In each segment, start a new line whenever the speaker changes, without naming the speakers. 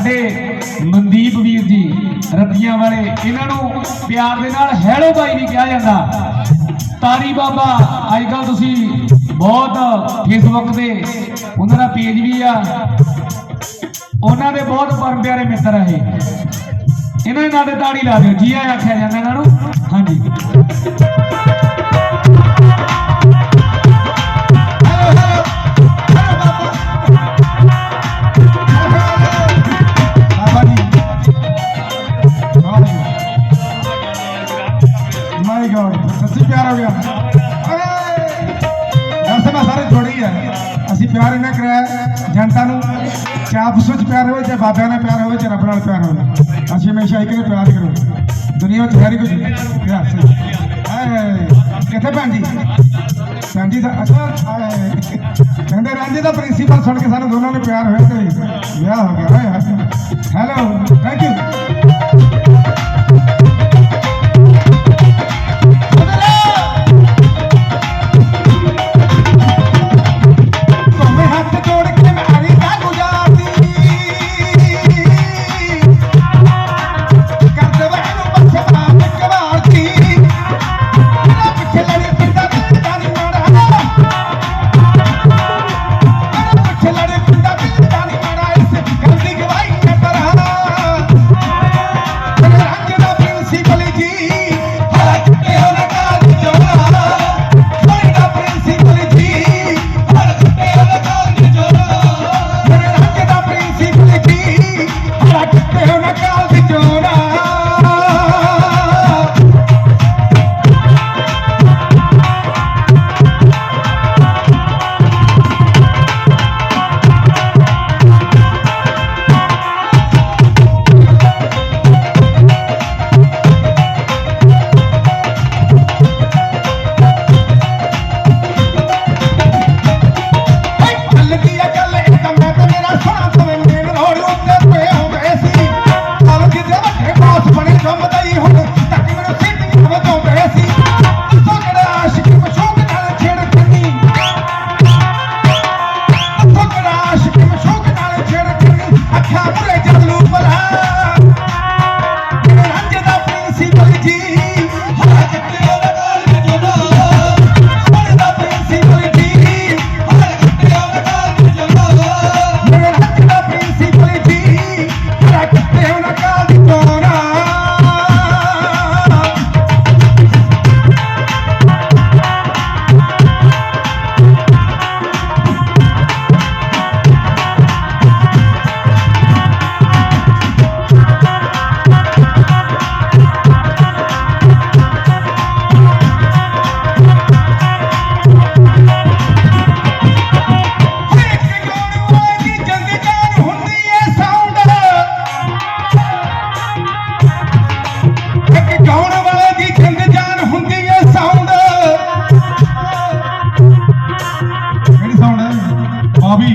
ਸਾਡੇ ਮਨਦੀਪ ਵੀਰ ਜੀ ਰੱਤੀਆਂ ਵਾਲੇ, ਇਹਨਾਂ ਨੂੰ ਪਿਆਰ ਦੇ ਨਾਲ ਹੈਲੋ ਬਾਈ ਨਹੀਂ ਕਿਹਾ ਜਾਂਦਾ। ਤਾਰੀ ਬਾਬਾ, ਅੱਜ ਕੱਲ ਤੁਸੀਂ ਬਹੁਤ ਫੇਸਬੁੱਕ ਤੇ ਉਹਨਾਂ ਦਾ ਪੇਜ ਵੀ ਆ। ਉਹਨਾਂ ਦੇ ਬਹੁਤ ਪਰਮ ਪਿਆਰੇ ਮਿੱਤਰ ਆ ਇਹ। ਇਹਨਾਂ ਦੇ ਨਾਲ ਤੇ ਤਾੜੀ ਲਾ ਦਿਓ, ਜੀ ਆਇਆਂ ਆਖਿਆ ਜਾਂਦਾ ਇਹਨਾਂ ਨੂੰ। ਹਾਂਜੀ। ਆਪਸ ਵਿੱਚ ਪਿਆਰ ਹੋਵੇ, ਚਾਹੇ ਬਾਬਿਆਂ ਨਾਲ ਪਿਆਰ ਹੋਵੇ ਜਾਂ ਰੱਬ ਨਾਲ ਪਿਆਰ ਹੋਵੇ। ਅਸੀਂ ਹਮੇਸ਼ਾ ਇੱਕ ਨੂੰ ਪਿਆਰ ਕਰੋ। ਦੁਨੀਆ ਵਿੱਚ ਸਾਰੀ ਕੁਝ ਪਿਆਰ ਸੇ। ਹਾਏ, ਕਿੱਥੇ ਭੈਣ ਜੀ? ਭੈਣ ਜੀ ਦਾ ਅੱਛਾ, ਹਾਏ। ਕਹਿੰਦੇ ਰਾਂਝੇ ਦਾ ਪ੍ਰਿੰਸੀਪਲ ਸੁਣ ਕੇ ਸਾਨੂੰ ਦੋਨਾਂ ਨੂੰ ਪਿਆਰ ਹੋਇਆ ਤੇ ਵਿਆਹ ਹੋ ਗਿਆ। ਹਾਏ ਹੈਲੋ ਥੈਂਕ ਯੂ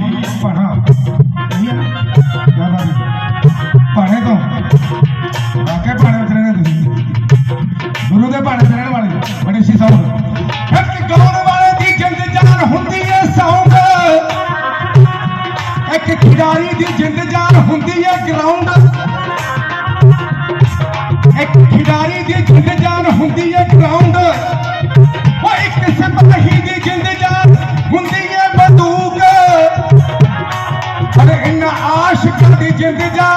ਹੈ ਆ ਹੈ ਕਿਆ ਬਾਤ ਹੈ ਤੋਂ ਵਾਕੇ ਭਾਣੇ ਵਿੱਚ ਰਹਿੰਦੇ ਤੁਸੀਂ ਗੁਰੂ ਦੇ ਭਾਣੇ ਤੇ ਰਹਿਣ ਵਾਲੇ ਬੜੇ ਸੀ ਸਾਊਂਡ ਇੱਕ ਗਾਉਣ ਵਾਲੇ ਦੀ ਜੰਗ ਜਾਨ ਹੁੰਦੀ ਏ ਸਾਊਂਡ ਇੱਕ ਖਿਡਾਰੀ ਦੀ ਜਿੰਦ ਜਾਨ ਹੁੰਦੀ ਹੈ ਗਰਾਊਂਡ जिंद जा